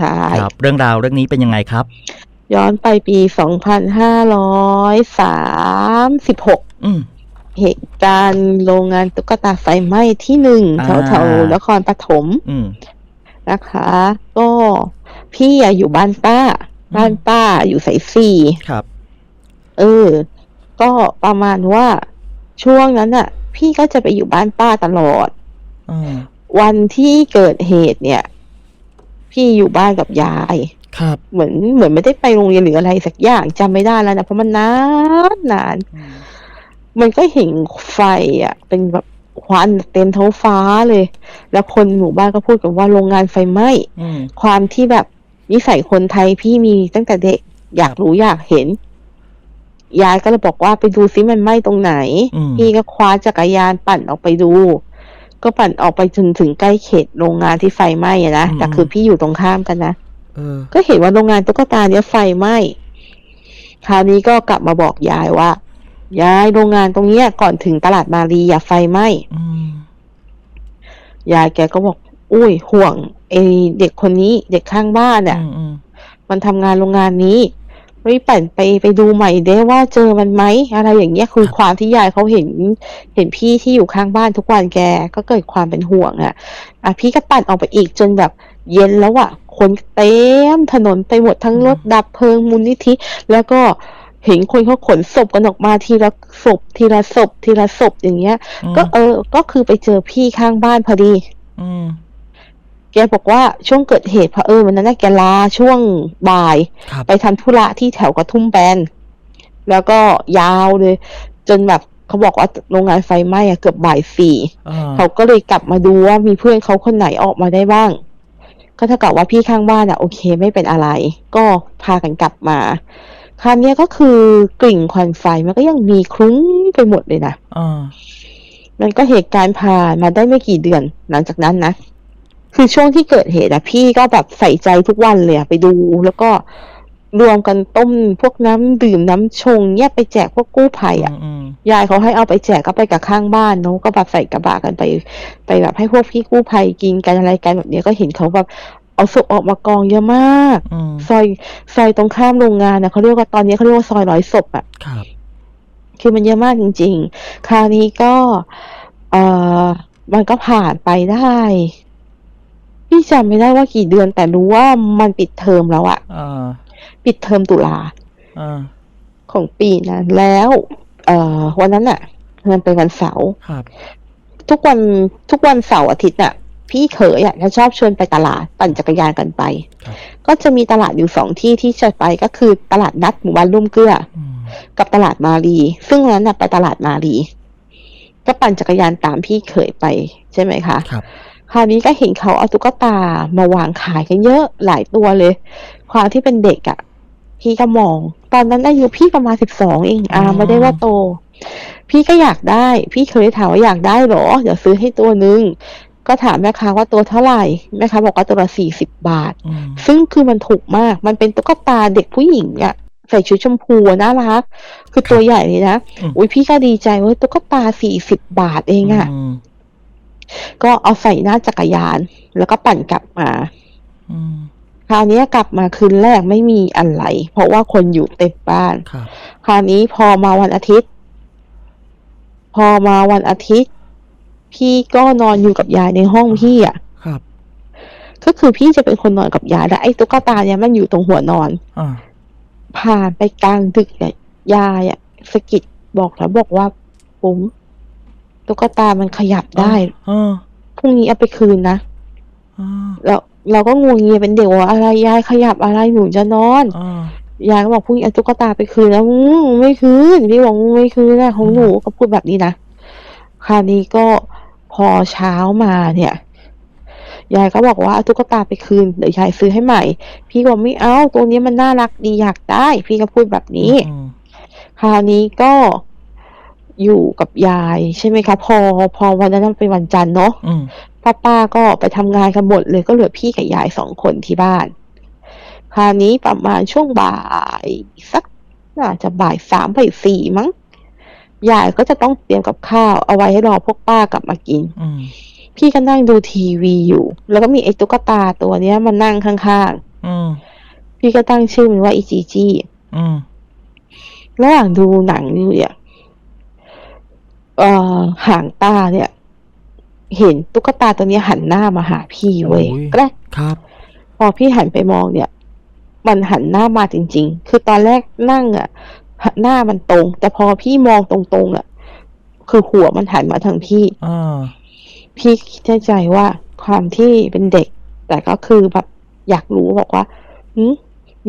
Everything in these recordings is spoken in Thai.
ใช่ครับ เรื่องราวเรื่องนี้เป็นยังไงครับ ย้อนไปปี2536อืมเหตุการณ์โรงงานตุ๊กตาไฟไหม้ที่หนึ่งอ่าแถวแถวๆนครปฐมอืมนะคะ ก็พี่อะอยู่บ้านป้ามบ้านป้าอยู่สายสี่ครับ เออ ก็ประมาณว่าช่วงนั้นอะพี่ก็จะไปอยู่บ้านป้าตลอดอืมวันที่เกิดเหตุเนี่ย พี่อยู่บ้านกับยาย ครับ เหมือนเหมือนไม่ได้ไปโรงเรียนหรืออะไรสักอย่างจำไม่ได้แล้วนะเพราะมันนานนานอืมมันก็เห็นไฟอะ เป็นแบบควันเต็มท้องฟ้าเลย แล้วคนหมู่บ้านก็พูดกันว่าโรงงานไฟไหม้อืม ความที่แบบนิสัยคนไทยพี่มีตั้งแต่เด็กอยากรู้อยากเห็น ยายก็เลยบอกว่าไปดูซิมันไหม้ตรงไหน อืม พี่ก็คว้าจักรยานปั่นออกไปดู ก็ปั่นออกไปจนถึงใกล้เขตโรงงานที่ไฟไหม้อะนะแต่คือพี่อยู่ตรงข้ามกันนะเออก็เห็นว่าโรงงานตุ๊กตาเนี้ยไฟไหม้คราวนี้ก็กลับมาบอกยายว่ายายโรงงานตรงเนี้ยก่อนถึงตลาดมารีอย่าไฟไหม้อืมยายแกก็บอก อุ้ยห่วงไอเด็กคนนี้ เด็กข้างบ้านเนี่ยอืมอืมมันทำงานโรงงานนี้ ไม่ปั่นไปไปดูใหม่เด้ว่าเจอมันไหมอะไรอย่างเงี้ยคือความที่ยายเขาเห็น เห็นพี่ที่อยู่ข้างบ้านทุกวันแกก็เกิดความเป็นห่วงอะอะพี่ก็ปั่นออกไปอีกจนแบบเย็นแล้วอะคนเต็มถนนไปหมดทั้งรถดับเพลิงมูลนิธิ แล้วก็เห็นคนเขาขนศพกันออกมาทีละศพ ทีละศพ ทีละศพอย่างเงี้ย ก็เออ ก็คือไปเจอพี่ข้างบ้านพอดี อืม แกบอกว่าช่วงเกิดเหตุเผอิญวันนั้นนะแกลาช่วงบ่าย ครับ ไปทำธุระที่แถวกระทุ่มแบน แล้วก็ยาวเลย จนแบบเขาบอกว่าโรงงานไฟไหม้อะเกือบบ่ายสี่ อ่าเขาก็เลยกลับมาดูว่ามีเพื่อนเขาคนไหนออกมาได้บ้าง ก็เท่ากับว่าพี่ข้างบ้านอะโอเคไม่เป็นอะไร ก็พากันกลับมา คราวเนี้ยก็คือกลิ่นควันไฟมันก็ยังมีคลุ้งไปหมดเลยนะ อ่ามันก็เหตุการณ์ผ่านมาได้ไม่กี่เดือนหลังจากนั้นนะ คือช่วงที่เกิดเหตุอะพี่ก็แบบใส่ใจทุกวันเลยอะไปดู แล้วก็รวมกันต้มพวกน้ำดื่มน้ำชงเนี่ยไปแจกพวกกู้ภัยอะอืมยายเขาให้เอาไปแจกก็ไปกับข้างบ้านเนาะก็แบบใส่กระบะกันไป ไปแบบให้พวกพี่กู้ภัยกินกันอะไรกันแบบเนี้ยก็เห็นเขาแบบเอาศพออกมากองเยอะมากอืมซอยซอยตรงข้ามโรงงานนะเขาเรียกว่าตอนนี้เขาเรียกว่าซอยร้อยศพอะครับคือมันเยอะมากจริง ๆ คราวนี้ก็ เอ่อมันก็ผ่านไปได้ พี่จำไม่ได้ว่ากี่เดือน แต่รู้ว่ามันปิดเทอมแล้วอะอ่าปิดเทอมตุลาอ่าของปีนั้นแล้ว เอ่อ วันนั้นอะมันเป็นวันเสาร์ครับทุกวันทุกวันเสาร์อาทิตย์น่ะ พี่เขยอะจะชอบชวนไปตลาดปั่นจักรยานกันไป ครับก็จะมีตลาดอยู่สองที่ที่จะไปก็คือตลาดนัดหมู่บ้านร่วมเกลือ อืมกับตลาดมารี ซึ่งวันนั้นน่ะไปตลาดมารี ก็ปั่นจักรยานตามพี่เขยไปใช่ไหมคะ ครับ คราวนี้ก็เห็นเขาเอาตุ๊กตามาวางขายกันเยอะหลายตัวเลย ความที่เป็นเด็กอะ่ะ พี่ก็มอง ตอนนั้นอายุพี่ประมาณสิบสองเองอ่าอ๋อไม่ได้ว่าโต พี่ก็อยากได้ พี่เคยถามว่าอยากได้เหรอเดี๋ยวซื้อให้ตัวนึงก็ถามแม่ค้าว่าตัวเท่าไหร่แม่ค้าบอกว่าตัวละสี่สิบบาทอืมซึ่งคือมันถูกมาก มันเป็นตุ๊กตาเด็กผู้หญิงอะใส่ชุดชมพูอะน่ารัก คือตัวใหญ่เลยนะอืมอุ้ยพี่ก็ดีใจเว่าตุ๊กตาสี่สิบบาทเองอะม ก็เอาใส่หน้าจักรยาน แล้วก็ปั่นกลับมาอืมคราวนี้กลับมาคืนแรกไม่มีอะไร เพราะว่าคนอยู่เต็มบ้านครับคราวนี้พอมาวันอาทิตย์ พอมาวันอาทิตย์ พี่ก็นอนอยู่กับยายในห้องพี่อะครับก็คือพี่จะเป็นคนนอนกับยายและไอ้ตุ๊กตาเนี่ยมันอยู่ตรงหัวนอนอ่าผ่านไปกลางดึกเนี่ยยายอะสะกิดบอกแล้วบอกว่าปุ๋ม ตุ๊กตามันขยับได้อ่าพรุ่งนี้เอาไปคืนนะอ่าแล้วเราก็งวงเงียเป็นเด็กว่าอะไรยายขยับอะไรหนูจะนอนอ่ายายก็บอกพรุ่งนี้เอาตุ๊กตาไปคืนแล้วอืมไม่คืนพี่บอกไม่คืนนะของหนูก็พูดแบบนี้นะคราวนี้ก็พอเช้ามาเนี่ยยายก็บอกว่าเอาตุ๊กตาไปคืนเดี๋ยวยายซื้อให้ใหม่ พี่บอกไม่เอาตัวนี้มันน่ารักดีอยากได้ พี่ก็พูดแบบนี้อืมคราวนี้ก็ อยู่กับยายใช่ไหมคะพอพอวันนั้นมันเป็นวันจันทร์เนาะอืมป้าป้าก็ไปทำงานกันหมดเลยก็เหลือพี่กับยายสองคนที่บ้าน คราวนี้ประมาณช่วงบ่ายสักน่าจะบ่ายสามบ่ายสี่มั้งยายก็จะต้องเตรียมกับข้าวเอาไว้ให้รอพวกป้ากลับมากินอืมพี่ก็นั่งดูทีวีอยู่ แล้วก็มีไอ้ตุ๊กตาตัวเนี้ยมานั่งข้างพี่ก็ตั้งชื่อมันว่าอีจีจี้อืมระหว่างดูหนังอยู่เนี่ย เอ่อห่างตาเนี่ย เห็นตุ๊กตาตัวเนี้ยหันหน้ามาหาพี่เว้ยโอ้ยก็ได้ครับ พอพี่หันไปมองเนี่ย มันหันหน้ามาจริง ๆ คือตอนแรกนั่งอะหน้ามันตรง แต่พอพี่มองตรงๆอะ คือหัวมันหันมาทางพี่ อ่า พี่คิดในใจว่าความที่เป็นเด็ก แต่ก็คือแบบอยากรู้บอกว่าหืม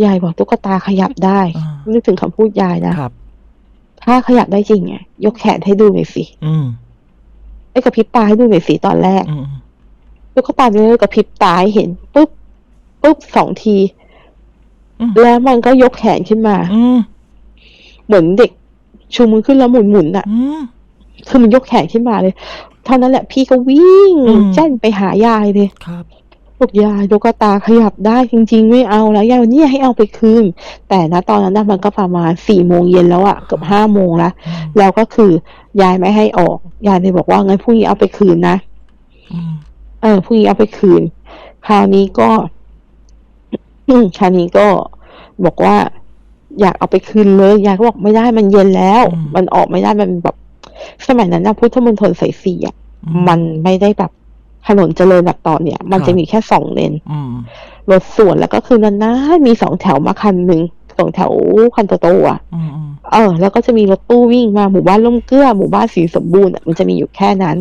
ยายบอกตุ๊กตาขยับได้อ่านึกถึงคำพูดยายนะ ครับ ถ้าขยับได้จริงไงยกแขนให้ดูหน่อยสิอืมไอ้กระพริบตาให้ดูหน่อยสิตอนแรกอืมตุ๊กตาเนี่ยกระพริบตาให้เห็นปุ๊บปุ๊บสองที อืมแล้วมันก็ยกแขนขึ้นมา อืมเหมือนเด็กชูมือขึ้นแล้วหมุนหมุนๆอะ อืม คือมันยกแขนขึ้นมาเลย เท่านั้นแหละพี่ก็วิ่งอืม แจ้นไปหายายเลย ครับ บอกยายตุ๊กตาขยับได้จริง ๆ ไม่เอาแล้วยายวันนี้ให้เอาไปคืน แต่นะตอนนั้นน่ะมันก็ประมาณสี่โมงเย็นแล้วอะเกือบห้าโมงแล้วอืมแล้วก็คือยายไม่ให้ออก ยายเลยบอกว่างั้นพรุ่งนี้เอาไปคืนนะอืมเออพรุ่งนี้เอาไปคืน คราวนี้ก็อืมคราวนี้ก็บอกว่า อยากเอาไปคืนเลยยายก็บอกไม่ได้มันเย็นแล้ว มันออกไม่ได้มันแบบ สมัยนั้นนะพุทธมณฑลสายสี่อะอืมันไม่ได้แบบ ถนนเจริญแบบตอนเนี้ยมันจะมีแค่สองเลนอืมรถสวนแล้วก็คือนานๆมีสองแถวมาคันหนึ่งสองแถวคันโตๆอะอืมอืมเออ แล้วก็จะมีรถตู้วิ่งมาหมู่บ้านล่มเกลือหมู่บ้านสีสมบูรณ์อะมันจะมีอยู่แค่นั้น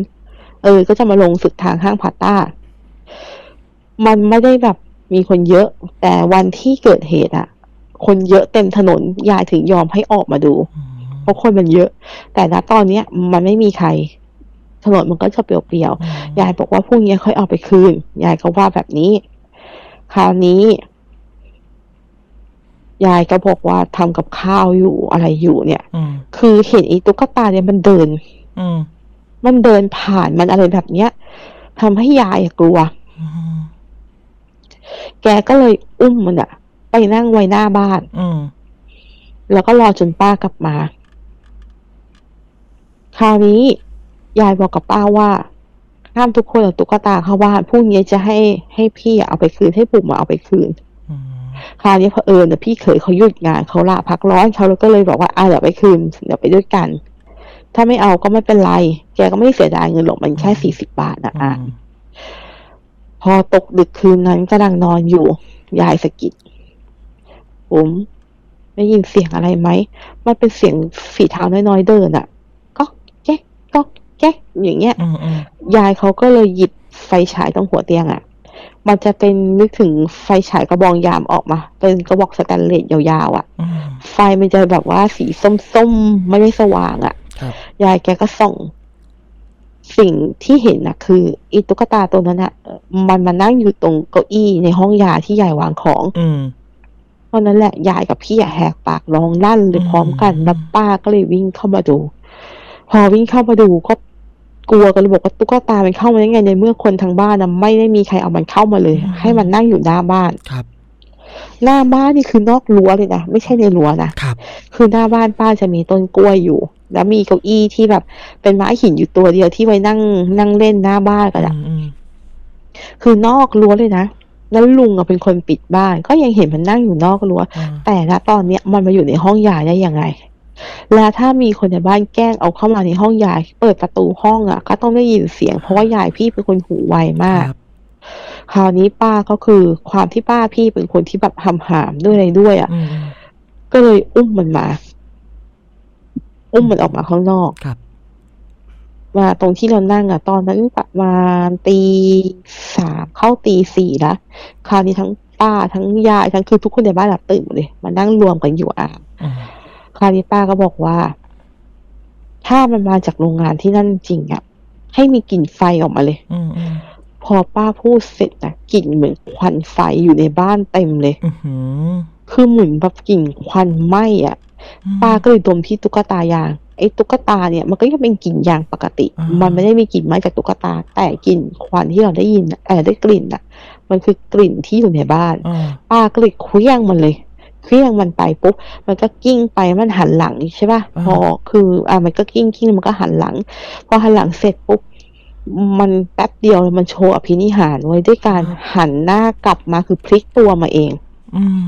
เออ ก็จะมาลงสุดทางห้างพาต้า มันไม่ได้แบบมีคนเยอะ แต่วันที่เกิดเหตุอะ คนเยอะเต็มถนนยายถึงยอมให้ออกมาดูอืมเพราะคนมันเยอะ แต่ณตอนเนี้ยมันไม่มีใคร ถนนมันก็จะเปลี่ยวอืมๆยายบอกว่าพรุ่งนี้ค่อยเอาไปคืนยายก็ว่าแบบนี้ คราวนี้ยายก็บอกว่าทำกับข้าวอยู่อะไรอยู่เนี่ยอืมคือเห็นไอ้ตุ๊กตาเนี่ยมันเดิน อืมมันเดินผ่านมันอะไรแบบเนี้ยทำให้ยายอะกลัวอืมแกก็เลยอุ้มมันอะไปนั่งไว้หน้าบ้าน อืมแล้วก็รอจนป้ากลับมา คราวนี้ ยายบอกกับป้าว่าห้ามทุกคนเอาตุ๊กตาเข้าบ้านพรุ่งนี้จะให้ให้พี่อะเอาไปคืนให้ปุ่มอะเอาไปคืนอืมคราวนี้เผอิญนะพี่เขยเขาหยุดงานเขาลาพักร้อนเขาก็เลยบอกว่าอะเดี๋ยวไปคืนเดี๋ยวไปด้วยกัน ถ้าไม่เอาก็ไม่เป็นไร แกก็ไม่เสียดายเงินหรอกมันแค่สี่สิบบาทนะอะอืมพอตกดึกคืนนั้นกำลังนอนอยู่ ยายสะกิดผมได้ยินเสียงอะไรไหมมันเป็นเสียงฝีเท้าน้อยๆเดินอะก็แก๊กก็แก๊ก อย่างเงี้ยอืมอืมยายเขาก็เลยหยิบไฟฉายตรงหัวเตียงอะมันจะเป็นนึกถึงไฟฉายกระบองยามออกมา เป็นกระบอกสแตนเลสยาวๆอะอืมไฟมันจะแบบว่าสีส้มๆ ไม่ได้สว่างอะครับยายแกก็ส่องสิ่งที่เห็นนะคืออีตุ๊กตาตัวนั้นอะเอ่อมันมานั่งอยู่ตรงเก้าอี้ในห้องยาที่ยายวางของอืมเพราะนั้นแหละยายกับพี่อะแหกปากร้องลั่นเลยพร้อมกันอืมแล้วป้าก็เลยวิ่งเข้ามาดู พอวิ่งเข้ามาดูก็ กลัวกันเลยบอกว่าตุ๊กตามันเข้ามาได้ไงในเมื่อคนทางบ้านนะไม่ได้มีใครเอามันเข้ามาเลย ให้มันนั่งอยู่หน้าบ้านครับ หน้าบ้านนี่คือนอกรั้วเลยนะไม่ใช่ในรั้วนะครับ คือหน้าบ้านป้าจะมีต้นกล้วยอยู่ แล้วมีเก้าอี้ที่แบบ เป็นไม้หินอยู่ตัวเดียวที่ไว้นั่งนั่งเล่นหน้าบ้านกันอะอืมอืมคือนอกรั้วเลยนะแล้วลุงอะเป็นคนปิดบ้าน ก็ยังเห็นมันนั่งอยู่นอกรั้วอืมแต่ณตอนเนี้ยมันมาอยู่ในห้องยายได้ยังไง แล้วถ้ามีคนในบ้านแกล้งเอาเข้ามาในห้องยาย เปิดประตูห้องอะก็ต้องได้ยินเสียง เพราะว่ายายพี่เป็นคนหูไวมากครับคราวนี้ป้าก็คือความที่ป้าพี่เป็นคนที่แบบหำหามด้วยอะไรด้วยอะอืมอืมก็เลยอุ้มมันมา อุ้มมันออกมาข้างนอกครับมาตรงที่เรานั่งอะตอนนั้นประมาณตีสามเข้าตีสี่ละคราวนี้ทั้งป้าทั้งยายทั้งคือทุกคนในบ้านหลับตื่นหมดเลยมานั่งรวมกันอยู่อะอืม คราวนี้ป้าก็บอกว่า ถ้ามันมาจากโรงงานที่นั่นจริงอะให้มีกลิ่นไฟออกมาเลยอืมอืมพอป้าพูดเสร็จนะกลิ่นเหมือนควันไฟอยู่ในบ้านเต็มเลยอือหือคือเหมือนแบบกลิ่นควันไหม้อะอืมป้าก็เลยดมที่ตุ๊กตายางไอ้ตุ๊กตาเนี่ยมันก็ยังเป็นกลิ่นยางปกติอ่ามัมันไม่ได้มีกลิ่นไหม้จากตุ๊กตา แต่กลิ่นควันที่เราได้ยินน่ะเออได้กลิ่นอะ มันคือกลิ่นที่อยู่ในบ้านอ่าป้าก็เลยเคลี้ยงมันเลย เคลี้ยงมันไปปุ๊บมันก็กิ้งไปมันหันหลังใช่ป่ะพอคืออ่ามันก็กิ้งกิ้งมันก็หันหลัง พอหันหลังเสร็จปุ๊บมันแป๊บเดียวมันโชว์อภินิหารไว้ด้วยการหันหน้ากลับมาคือพลิกตัวมาเอง อืม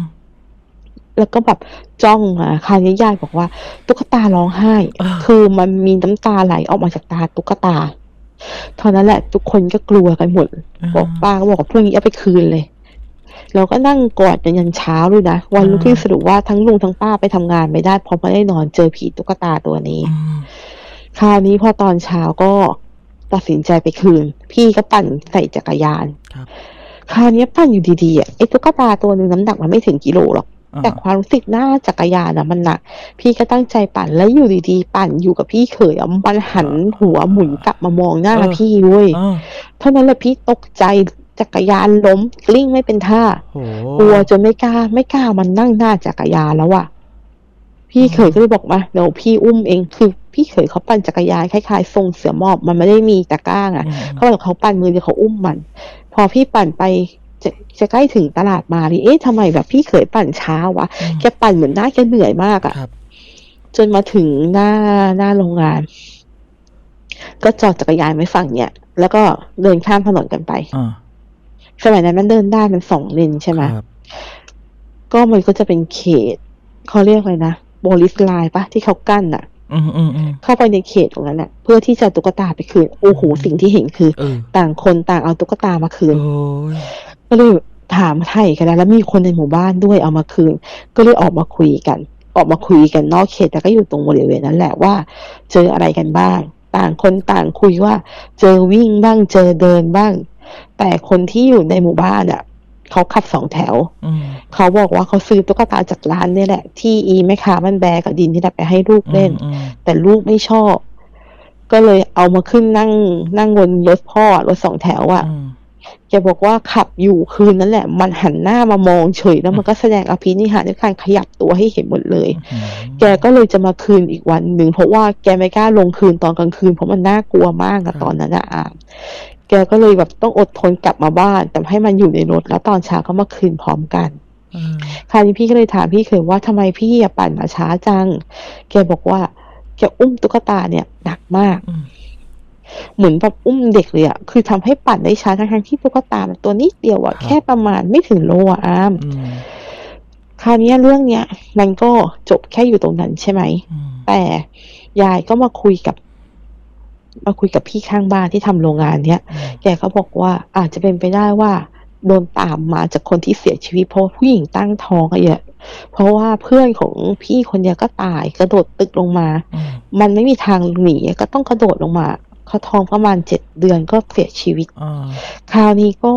แล้วก็แบบจ้องมาคราวนี้ยายบอกว่า ตุ๊กตาร้องไห้อาคือมันมีน้ำตาไหลออกมาจากตาตุ๊กตาเท่านั้นแหละ ทุกคนก็กลัวกันหมดอาบอกป้าก็บอกว่าพรุ่งนี้เอาไปคืนเลย เราก็นั่งกอดกันยันเช้าเลยนะ วันรุ่งขึ้นสรุปว่าทั้งลุงทั้งป้าไปทำงานไม่ได้เพราะไม่ได้นอนเจอผีตุ๊กตาตัวนี้อืมคราวนี้พอตอนเช้าก็ตัดสินใจไปคืน พี่ก็ปั่นใส่จักรยานครับคราวนี้ปั่นอยู่ดีๆอะไอ้ตุ๊กตาตัวหนึ่งน้ำหนักมันไม่ถึงกิโลหรอกอาแต่ความรู้สึกหน้าจักรยานอะมันหนัก พี่ก็ตั้งใจปั่นแล้วอยู่ดีๆ ปั่นอยู่กับพี่เขยอะมันหันหัวหมุนกลับมามองหน้าเออพี่เว้ยอาเท่านั้นแหละพี่ตกใจ จักรยานล้มกลิ้งไม่เป็นท่าโอ้โฮกลัวจนไม่กล้า ไม่กล้ามันนั่งหน้าจักรยานแล้วอะพี่เขยก็เลยบอกมาเดี๋ยวพี่อุ้มเองคือพี่เขยเขาปั่นจักรยานคล้ายๆทรงเสือหมอบมันไม่ได้มีตะกร้าอะอืมเขาบอกเขาปั่นมือเดียวเขาอุ้มมัน พอพี่ปั่นไปจะจะใกล้ถึงตลาดมาดิเอ๊ะทำไมแบบพี่เขยปั่นช้าวะอืมแกปั่นเหมือนหน้าแกเหนื่อยมากอะครับจนมาถึงหน้าหน้าโรงงาน ก็จอดจักรยานไว้ฝั่งเนี้ยแล้วก็เดินข้ามถนนกันไปอา สมัยนั้นมันเดินได้มันสองเลนใช่ไหมครับก็มันก็จะเป็นเขตเขาเรียกอะไรนะโบลิสไลน์ปะที่เขากั้นอะอืมๆๆเข้าไปในเขตตรงนั้นอะเพื่อที่จะเอาตุ๊กตาไปคืนโอ้โหสิ่งที่เห็นคือเออต่างคนต่างเอาตุ๊กตามาคืนโอ้ยก็เลยถามไถ่กันแล้วแล้วมีคนในหมู่บ้านด้วยเอามาคืน ก็เลยออกมาคุยกัน ออกมาคุยกันนอกเขตแต่ก็อยู่ตรงบริเวณนั้นแหละว่า เจออะไรกันบ้าง ต่างคนต่างคุยว่า เจอวิ่งบ้างเจอเดินบ้าง แต่คนที่อยู่ในหมู่บ้านอะเขาขับสองแถวอืมเขาบอกว่าเขาซื้อตุ๊กตาจากร้านเนี่ยแหละ ที่อีแม่ค้ามันแบกกับดินที่แหละไปให้ลูกเล่นอืมแต่ลูกไม่ชอบ ก็เลยเอามาขึ้นนั่งนั่งบนรถพ่อรถสองแถวอะอืมแกบอกว่าขับอยู่คืนนั้นแหละ มันหันหน้ามามองเฉยแล้วมันก็แสดงอภินิหารด้วยการขยับตัวให้เห็นหมดเลยอืมแกก็เลยจะมาคืนอีกวันหนึ่งเพราะว่าแกไม่กล้าลงคืนตอนกลางคืนเพราะมันน่ากลัวมากอะตอนนั้นอะอาม แกก็เลยแบบต้องอดทนกลับมาบ้าน แต่ให้มันอยู่ในรถแล้วตอนเช้าก็มาคืนพร้อมกันอืมคราวนี้พี่ก็เลยถามพี่เคยว่าทำไมพี่อะปั่นมาช้าจัง แกบอกว่าแกอุ้มตุ๊กตาเนี่ยหนักมากอืมเหมือนแบบอุ้มเด็กเลยอะคือทำให้ปั่นได้ช้าทั้งๆที่ตุ๊กตามันตัวนิดเดียวอะแค่ประมาณไม่ถึงโลอะอามอืมคราวนี้เรื่องเนี้ยมันก็จบแค่อยู่ตรงนั้นใช่ไหมอืมแต่ยายก็มาคุยกับ มาคุยกับพี่ข้างบ้านที่ทำโรงงานเนี้ยอืมแกก็บอกว่าอาจจะเป็นไปได้ว่าโดนตามมาจากคนที่เสียชีวิตเพราะว่าผู้หญิงตั้งท้องอะเยอะเพราะว่าเพื่อนของพี่คนเนี้ยก็ตายกระโดดตึกลงมาอืมมันไม่มีทางหนีก็ต้องกระโดดลงมา เขาท้องประมาณเจ็ดเดือนก็เสียชีวิตอ่าคราวนี้ก็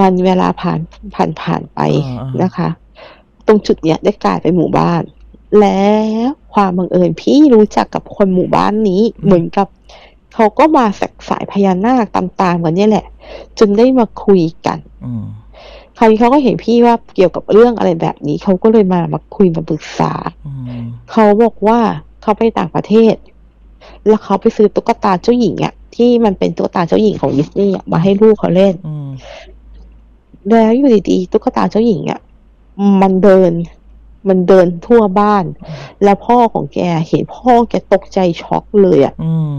วันเวลาผ่านผ่านผ่านไปอ่าๆนะคะ ตรงจุดเนี้ยได้กลายเป็นหมู่บ้าน แล้วความบังเอิญพี่รู้จักกับคนหมู่บ้านนี้เหมือนกับเขาก็มาสักสายพญานาคตามๆกันเนี่ยแหละ จนได้มาคุยกันอืมคราวนี้เขาก็เห็นพี่ว่าเกี่ยวกับเรื่องอะไรแบบนี้เขาก็เลยมามาคุยมาปรึกษาอืมเขาบอกว่าเขาไปต่างประเทศ แล้วเขาไปซื้อตุ๊กตาเจ้าหญิงอะที่มันเป็นตุ๊กตาเจ้าหญิงของดิสนีย์อะมาให้ลูกเขาเล่นอืมแล้วอยู่ดีๆตุ๊กตาเจ้าหญิงอะมันเดิน มันเดินทั่วบ้าน แล้วพ่อของแกเห็นพ่อแกตกใจช็อกเลยอะอืม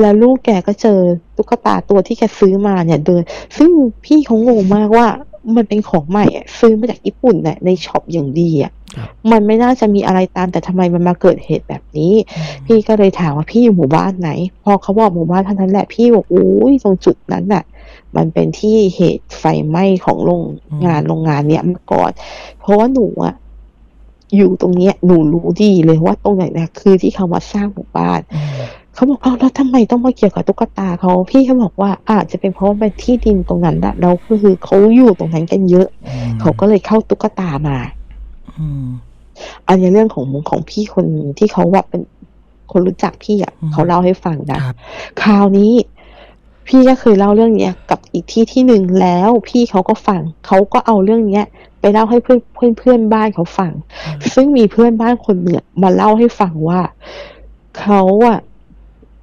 แล้วลูกแกก็เจอตุ๊กตาตัวที่แกซื้อมาเนี่ย เดิน ซึ่งพี่เขางงมากว่ามันเป็นของใหม่อะซื้อมาจากญี่ปุ่นเนี่ยในช็อปอย่างดีอะครับมันไม่น่าจะมีอะไรตามแต่ทำไมมันมาเกิดเหตุแบบนี้ พี่ก็เลยถามว่าพี่อยู่หมู่บ้านไหน พอเขาบอกหมู่บ้านเท่านั้นแหละพี่บอกอุ้ยตรงจุดนั้นน่ะ มันเป็นที่เหตุไฟไหม้ของโรงงานโรงงานเนี้ยมาก่อน เพราะว่าหนูอะ อยู่ตรงเนี้ยหนูรู้ดีเลยว่าตรงไหนนะคือที่เขามาสร้างหมู่บ้านอืมเขาบอกเอ้าแล้วทำไมต้องมาเกี่ยวกับตุ๊กตาเขาพี่เขาบอกว่าอาจจะเป็นเพราะว่าเป็นที่ดินตรงนั้นแหละแล้วก็คือเขาอยู่ตรงนั้นกันเยอะอืมเขาก็เลยเข้าตุ๊กตามาอืมอันนี้เรื่องของของพี่คนที่เขาแบบเป็นคนรู้จักพี่อะอืมเขาเล่าให้ฟังนะครับคราวนี้พี่ก็เคยเล่าเรื่องเนี้ยกับ อีกที่ที่หนึ่งแล้วพี่เขาก็ฟังเขาก็เอาเรื่องเนี้ยไปเล่าให้เพื่อนเพื่อนเพื่อนบ้านเขาฟัง ซึ่งมีเพื่อนบ้านคนหนึ่งอะมาเล่าให้ฟังว่าเขาอะ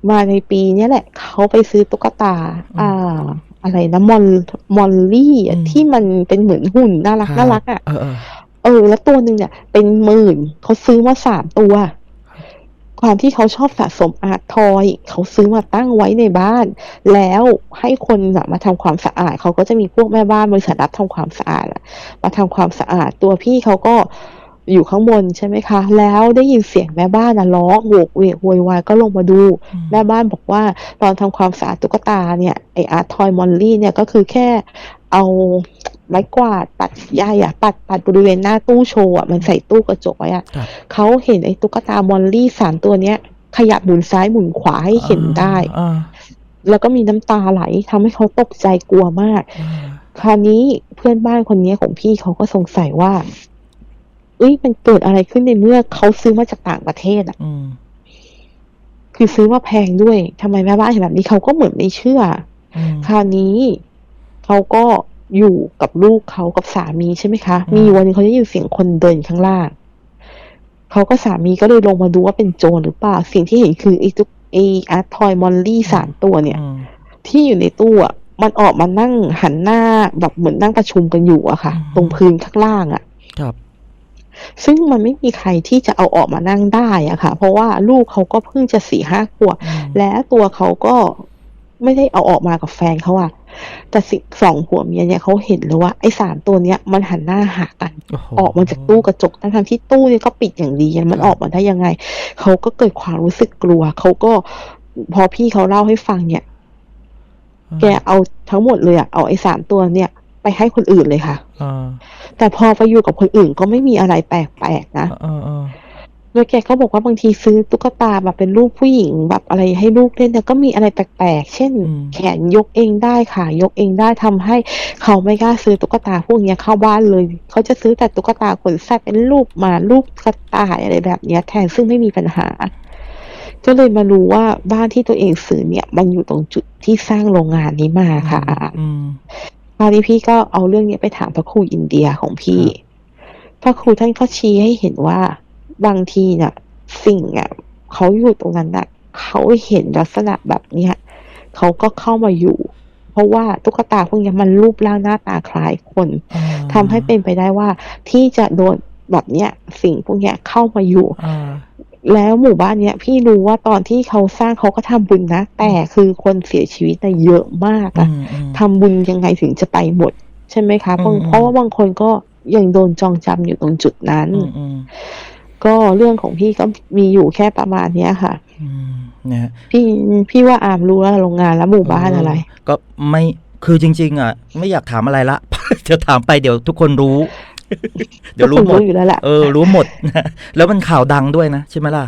มาในปีเนี้ยแหละเขาไปซื้อตุ๊กตา อ่า อะไรนะมอลมอลลี่อะอืมที่มันเป็นเหมือนหุ่นน่ารักน่ารักอะเออเออเออ แล้วตัวหนึ่งเนี่ยเป็นหมื่นเขาซื้อมาสามตัว ความที่เขาชอบสะสมอาร์ตทอยเขาซื้อมาตั้งไว้ในบ้าน แล้วให้คนน่ะมาทำความสะอาด เขาก็จะมีพวกแม่บ้านบริษัทรับทำความสะอาดอะมาทำความสะอาดตัวพี่เขาก็อยู่ข้างบนใช่ไหมคะ แล้วได้ยินเสียงแม่บ้านอะร้องโหวกเวกโวยวายก็ลงมาดูอืมแม่บ้านบอกว่าตอนทำความสะอาดตุ๊กตาเนี่ยไออาร์ตทอยมอลลี่เนี่ยก็คือแค่เอา ไม้กวาดปัดใยอะปัดปัดบริเวณหน้าตู้โชว์อะมันใส่ตู้กระจกไว้อะครับเขาเห็นไอ้ตุ๊กตามอลลี่สามตัวเนี้ย ขยับหมุนซ้ายหมุนขวาให้เห็นได้อ่าแล้วก็มีน้ำตาไหลทำให้เขาตกใจกลัวมากอ่าคราวนี้เพื่อนบ้านคนนี้ของพี่เขาก็สงสัยว่า เอ้ยมันเกิดอะไรขึ้นในเมื่อเขาซื้อมาจากต่างประเทศอะอืมคือซื้อมาแพงด้วยทำไมแม่บ้านเห็นแบบนี้เขาก็เหมือนไม่เชื่ออืมคราวนี้เขาก็ อยู่กับลูกเขากับสามีใช่ไหมคะอืมมีวันหนึงเขาได้ยินเสียงคนเดินข้างล่างเขาก็สามีก็เลยลงมาดูว่าเป็นโจรหรือเปล่า สิ่งที่เห็นคือไอ้ตุ๊กไอ้อาร์ตทอยมอลลี่สามตัวเนี่ยอืมที่อยู่ในตู้อะมันออกมานั่งหันหน้าแบบเหมือนนั่งประชุมกันอยู่อะค่ะอืมตรงพื้นข้างล่างอะครับ ซึ่งมันไม่มีใครที่จะเอาออกมานั่งได้อะค่ะ เพราะว่าลูกเขาก็เพิ่งจะสี่ห้าขวบอืมและตัวเขาก็ไม่ได้เอาออกมากับแฟนเขาอะ แต่สิสองผัวเมียเนี่ยเขาเห็นเลยว่าไอ้สามตัวเนี้ยมันหันหน้าหากันโอ้โหออกมาจากตู้กระจกทั้งๆที่ตู้เนี่ยก็ปิดอย่างดีมันออกมาได้ยังไงเขาก็เกิดความรู้สึกกลัวเขาก็พอพี่เขาเล่าให้ฟังเนี่ย แกเอาทั้งหมดเลยอะเอาไอ้สามตัวเนี่ยไปให้คนอื่นเลยค่ะอ่าแต่พอไปอยู่กับคนอื่นก็ไม่มีอะไรแปลกๆนะ อ่าอ่าแล้วแกก็บอกว่าบางทีซื้อตุ๊กตาแบบเป็นรูปผู้หญิงแบบอะไรให้ลูกเล่นเนี่ยก็มีอะไรแปลกๆ เช่นอืมแขนยกเองได้ขายกเองได้ทำให้เขาไม่กล้าซื้อตุ๊กตาพวกเนี้ยเข้าบ้านเลย เขาจะซื้อแต่ตุ๊กตาขนสัตว์เป็นรูปหมารูปกระต่ายอะไรแบบเนี้ยแทนซึ่งไม่มีปัญหา ก็เลยมารู้ว่าบ้านที่ตัวเองซื้อเนี่ย มันอยู่ตรงจุดที่สร้างโรงงานนี้มาค่ะอืมคราวนี้พี่ก็เอาเรื่องเนี้ยไปถามพระครูอินเดียของพี่ครับพระครูท่านก็ชี้ให้เห็นว่า บางทีน่ะสิ่งอะเขาอยู่ตรงนั้นน่ะเขาเห็นลักษณะแบบเนี้ยเขาก็เข้ามาอยู่ เพราะว่าตุ๊กตาพวกเนี้ยมันรูปร่างหน้าตาคล้ายคนอ่าทำให้เป็นไปได้ว่าที่จะโดนแบบเนี้ยสิ่งพวกเนี้ยเข้ามาอยู่อ่าแล้วหมู่บ้านเนี้ยพี่รู้ว่าตอนที่เขาสร้างเขาก็ทำบุญนะ แต่คือคนเสียชีวิตน่ะเยอะมากอือะมอืมทำบุญยังไงถึงจะไปหมด ใช่ไหมคะเพราะอืมเพราะว่าบางคนก็ยังโดนจองจำอยู่ตรงจุดนั้นอืมอืม ก็เรื่องของพี่ก็มีอยู่แค่ประมาณเนี้ยค่ะอืมนะฮะพี่พี่ว่าอามรู้แล้วโรงงานแล้วหมู่บ้านอะไรเก็ไม่คือจริง ๆ อะ ไม่อยากถามอะไรละจะถามไปเดี๋ยวทุกคนรู้ เดี๋ยวรู้ก็คงหมดอยู่แล้วแหละเออ รู้หมดนะแล้วมันข่าวดังด้วยนะใช่ไหมล่ะ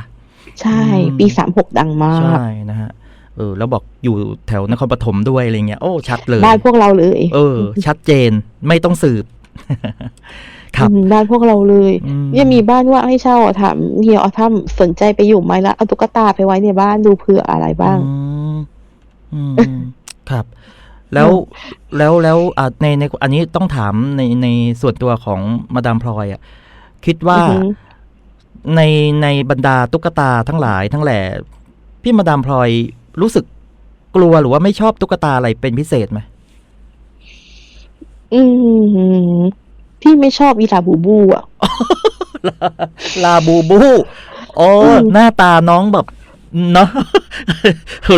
ใช่อืมปีสามหกดังมาก ใช่นะฮะเออ แล้วบอกอยู่แถวนครปฐมด้วยอะไรเงี้ยโอ้ชัดเลยบ้านพวกเราเลย เออ ชัดเจนไม่ต้องสืบครั บอืมบ้านพวกเราเลยอืมเนี่ยมีบ้านว่างให้เช่าอะถามเฮียเอาทำสนใจไปอยู่ไหมละเอาตุ๊กตาไปไว้ในบ้านดูเผื่ออะไรบ้างอืมอืมครับ แล้วแล้วแล้วอ่าในในอันนี้ต้องถามในในส่วนตัวของมาดามพลอยอะ คิดว่าอือหือในในบรรดาตุ๊กตาทั้งหลายทั้งแหล่พี่มาดามพลอยรู้สึกกลัวหรือว่าไม่ชอบตุ๊กตาอะไรเป็นพิเศษไหมอืม พี่ไม่ชอบอีลาบูบูอะ ลาบูบูโอ้อืมหน้าตาน้องแบบเนาะ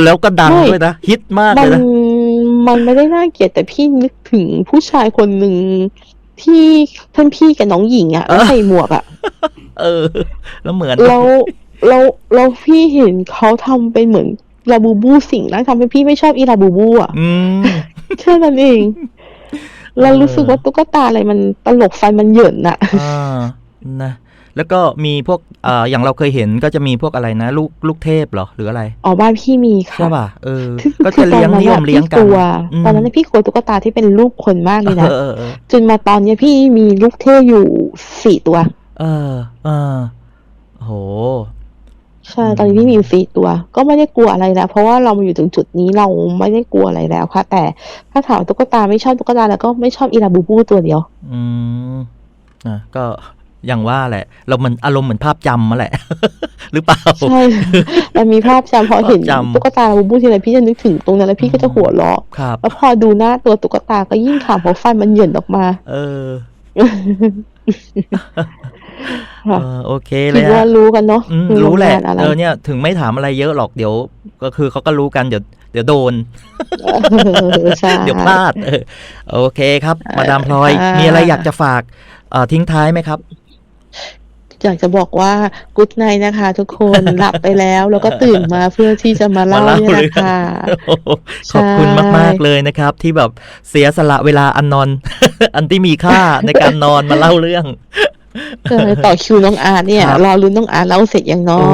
แล้วก็ดังใช่ด้วยนะ ฮิตมากมัเลยนนะ มันไม่ได้น่าเกลียดแต่พี่นึกถึงผู้ชายคนหนึ่งที่ท่านพี่กับน้องหญิงอะแล้วใส่หมวกอะ เออ แล้วเหมือนแล้วแล้วแล้วพี่เห็นเขาทำเป็นเหมือนลาบูบูสิ่งนั้นทำให้พี่ไม่ชอบอีลาบูบูอะอืมแค่นั้นเอง เรารู้สึกว่าตุ๊กตาอะไรมันตลกฟันมันเหยินอะอ่านะแล้วก็มีพวกอ่าอย่างเราเคยเห็นก็จะมีพวกอะไรนะ ลูกลูกเทพเหรอหรืออะไรอ๋อบ้านพี่มีค่ะใช่ป่ะเออคือก็จะเลี้ยงคือตอนนิยนั้นมอะเลี้ยงพี่กักนลัวมตอนนั้นนะพี่กลัวตุ๊กตาที่เป็นรูปคนมากเลยนะเออเออเออจนมาตอนเนี้ยพี่มีลูกเทพอยู่สี่ตัว เออเออโห ใช่ ตอนนี้พี่มีอยู่สี่ตัว ก็ไม่ได้กลัวอะไรแล้ว เพราะว่าเรามาอยู่ถึงจุดนี้เราไม่ได้กลัวอะไรแล้วค่ะ แต่ถ้าถามตุ๊กตาไม่ชอบตุ๊กตาแล้วก็ไม่ชอบอีลาบูบูตัวเดียว อืมนะก็อย่างว่าแหละ เรามันอารมณ์เหมือนภาพจำมาแหละ หรือเปล่า ใช่แต่มีภาพจำพอเห็นภาพจำตุ๊กตาลาบูบูทีไรพี่จะนึกถึงตรงนั้นแล้วพี่ก็จะหัวเราะครับแล้วพอดูหน้าตัวตุ๊กตาก็ยิ่งขำเพราะฟันมันเหยินออกมา เออค่ะ เออโอเคเลคิยดว่าฮะรู้กันเนาะอืมคือรู้แหละโงงานอะไรเออเนี่ยถึงไม่ถามอะไรเยอะหรอกเดี๋ยว ก็คือเขาก็รู้กันเดี๋ยวเดี๋ยวโดนเออใช่เดี๋ยวพลาดเออโอเคครับเออมาดามพลอยค่ะมีอะไรอยากจะฝากเอ่อทิ้งท้ายไหมครับอยากจะบอกว่ากุ๊ดไนนะคะ ทุกคนหลับไปแล้ว แล้วก็ตื่นมาเพื่อที่จะมาเล่ามาเล่าเนี่ยแหละเรื่องค่ะโอ้โหขอบคุณใช่มาก ๆ เลยนะครับ ที่แบบเสียสละเวลาอันนอน อันที่มีค่าในการนอนมาเล่าเรื่อง เออต่อคิวน้องอาร์ตเนี่ย ครับ รอลุ้นน้องอาร์ตเล่าเสร็จยังเนาะโอ้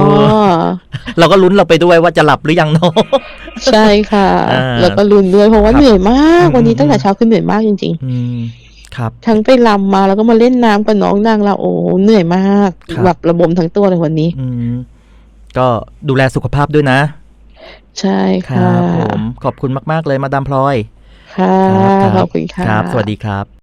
เราก็ลุ้นเราไปด้วยว่าจะหลับหรือยังเนาะ ใช่ค่ะ อ่าแล้วก็ลุ้นด้วยเพราะว่าครับเหนื่อยมาก อืม วันนี้ตั้งแต่อืมเช้าคือเหนื่อยมากจริง อืมครับ ๆ ทั้งไปลำมาแล้วก็มาเล่นน้ำกับน้องนางเราโอ้เหนื่อยมากครับ แบบระบมทั้งตัวเลยวันนี้ อืมก็ดูแลสุขภาพด้วยนะ ใช่ครัค่ะบผมขอบคุณมาก ๆ เลยมาดามพลอยค่ะครับขอบคุณค่ะ ครับ สวัสดีครับ